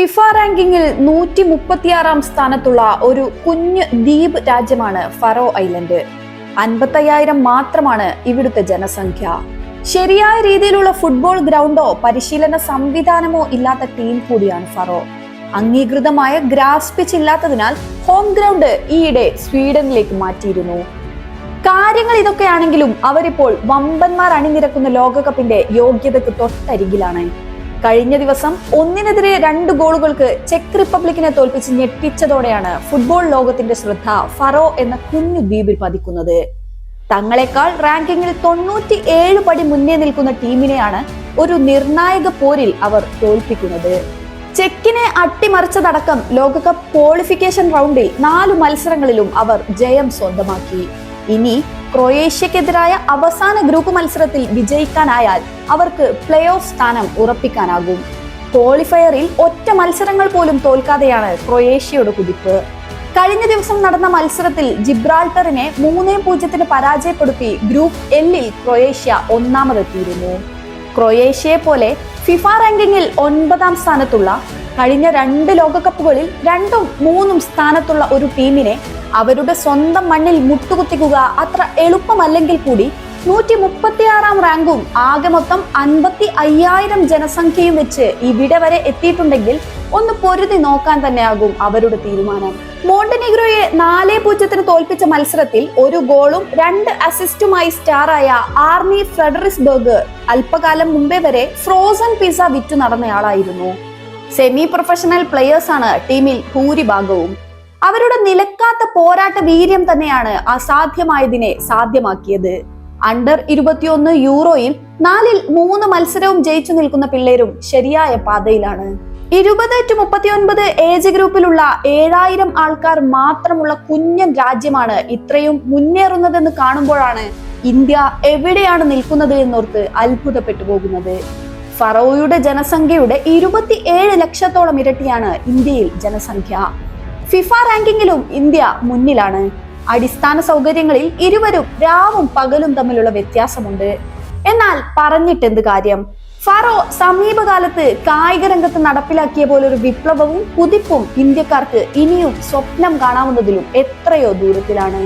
FIFA റാങ്കിങ്ങിൽ നൂറ്റി മുപ്പത്തിയാറാം സ്ഥാനത്തുള്ള ഒരു കുഞ്ഞു ദ്വീപ് രാജ്യമാണ് ഫറോ ഐലൻഡ്. അൻപത്തയ്യായിരം മാത്രമാണ് ഇവിടുത്തെ ജനസംഖ്യ. ശരിയായ രീതിയിലുള്ള ഫുട്ബോൾ ഗ്രൗണ്ടോ പരിശീലന സംവിധാനമോ ഇല്ലാത്ത ടീം കൂടിയാണ് ഫറോ. അംഗീകൃതമായ ഗ്രാസ് പിച്ച് ഇല്ലാത്തതിനാൽ ഹോം ഗ്രൗണ്ട് ഈയിടെ സ്വീഡനിലേക്ക് മാറ്റിയിരുന്നു. കാര്യങ്ങൾ ഇതൊക്കെയാണെങ്കിലും അവരിപ്പോൾ വമ്പന്മാർ അണിനിരക്കുന്ന ലോകകപ്പിന്റെ യോഗ്യതയ്ക്ക് തൊട്ടരികിലാണ്. കഴിഞ്ഞ ദിവസം ഒന്നിനെതിരെ രണ്ട് ഗോളുകൾക്ക് ചെക്ക് റിപ്പബ്ലിക്കിനെ തോൽപ്പിച്ച് ഞെട്ടിച്ചതോടെയാണ് ഫുട്ബോൾ ലോകത്തിന്റെ ശ്രദ്ധ ഫറോ എന്ന കുഞ്ഞു ദ്വീപിൽ പതിക്കുന്നത്. തങ്ങളെക്കാൾ റാങ്കിങ്ങിൽ തൊണ്ണൂറ്റി ഏഴ് പടി മുന്നേ നിൽക്കുന്ന ടീമിനെയാണ് ഒരു നിർണായക പോരിൽ അവർ തോൽപ്പിക്കുന്നത്. ചെക്കിനെ അട്ടിമറിച്ചതടക്കം ലോകകപ്പ് ക്വാളിഫിക്കേഷൻ റൗണ്ടിൽ നാലു മത്സരങ്ങളിലും അവർ ജയം സ്വന്തമാക്കി. ഇനി ക്രൊയേഷ്യക്കെതിരായ അവസാന ഗ്രൂപ്പ് മത്സരത്തിൽ വിജയിക്കാനായാൽ അവർക്ക് പ്ലേ ഓഫ് സ്ഥാനം ഉറപ്പിക്കാനാകും. ക്വാളിഫയറിൽ ഒറ്റ മത്സരങ്ങൾ പോലും തോൽക്കാതെയാണ് ക്രൊയേഷ്യയുടെ കുതിപ്പ്. കഴിഞ്ഞ ദിവസം നടന്ന മത്സരത്തിൽ ജിബ്രാൾട്ടറിനെ മൂന്നേ പൂജ്യത്തിന് പരാജയപ്പെടുത്തി ഗ്രൂപ്പ് എല്ലിൽ ക്രൊയേഷ്യ ഒന്നാമതെത്തിയിരുന്നു. ക്രൊയേഷ്യയെ പോലെ ഫിഫ റാങ്കിങ്ങിൽ ഒൻപതാം സ്ഥാനത്തുള്ള കഴിഞ്ഞ രണ്ട് ലോകകപ്പുകളിൽ രണ്ടും മൂന്നും സ്ഥാനത്തുള്ള ഒരു ടീമിനെ അവരുടെ സ്വന്തം മണ്ണിൽ മുട്ടുകുത്തിക്കുക അത്ര എളുപ്പമല്ലെങ്കിൽ കൂടി നൂറ്റി മുപ്പത്തിയാറാം റാങ്കും ആകെ മൊത്തം അൻപത്തി അയ്യായിരം ജനസംഖ്യയും വെച്ച് ഇവിടെ വരെ എത്തിയിട്ടുണ്ടെങ്കിൽ ഒന്ന് പൊരുതി നോക്കാൻ തന്നെയാകും അവരുടെ തീരുമാനം. മോണ്ടനിഗ്രോയെ നാലേ പൂജ്യത്തിന് തോൽപ്പിച്ച മത്സരത്തിൽ ഒരു ഗോളും രണ്ട് അസിസ്റ്റുമായി സ്റ്റാറായ ആർമി ഫ്രെഡറിസ്ബർഗ് അല്പകാലം മുമ്പേ വരെ ഫ്രോസൺ പിസ വിറ്റു നടന്നയാളായിരുന്നു. സെമി പ്രൊഫഷണൽ പ്ലെയേഴ്സാണ് ടീമിൽ ഭൂരിഭാഗവും. അവരുടെ നിലക്കാത്ത പോരാട്ട വീര്യം തന്നെയാണ് അസാധ്യമായതിനെ സാധ്യമാക്കിയത്. അണ്ടർ ഇരുപത്തിയൊന്ന് യൂറോയിൽ നാലിൽ മൂന്ന് മത്സരവും ജയിച്ചു നിൽക്കുന്ന പിള്ളേരും ശരിയായ പാതയിലാണ്. ഇരുപത് ടു മുപ്പത്തിയൊൻപത് ഏജ് ഗ്രൂപ്പിലുള്ള ഏഴായിരം ആൾക്കാർ മാത്രമുള്ള കുഞ്ഞൻ രാജ്യമാണ് ഇത്രയും മുന്നേറുന്നതെന്ന് കാണുമ്പോഴാണ് ഇന്ത്യ എവിടെയാണ് നിൽക്കുന്നത് എന്നോർത്ത് അത്ഭുതപ്പെട്ടു പോകുന്നത്. ഫറോയുടെ ജനസംഖ്യയുടെ ഇരുപത്തി ഏഴ് ലക്ഷത്തോളം ഇരട്ടിയാണ് ഇന്ത്യയിൽ ജനസംഖ്യ. ഫിഫ റാങ്കിങ്ങിലും ഇന്ത്യ മുന്നിലാണ്. അടിസ്ഥാന സൗകര്യങ്ങളിൽ ഇരുവരും രാവും പകലും തമ്മിലുള്ള വ്യത്യാസമുണ്ട്. എന്നാൽ പറഞ്ഞിട്ടെന്ത് കാര്യം? ഫറോ സമീപകാലത്ത് കായിക രംഗത്ത് നടപ്പിലാക്കിയ പോലൊരു വിപ്ലവവും കുതിപ്പും ഇന്ത്യക്കാർക്ക് ഇനിയും സ്വപ്നം കാണാവുന്നതിലും എത്രയോ ദൂരത്തിലാണ്.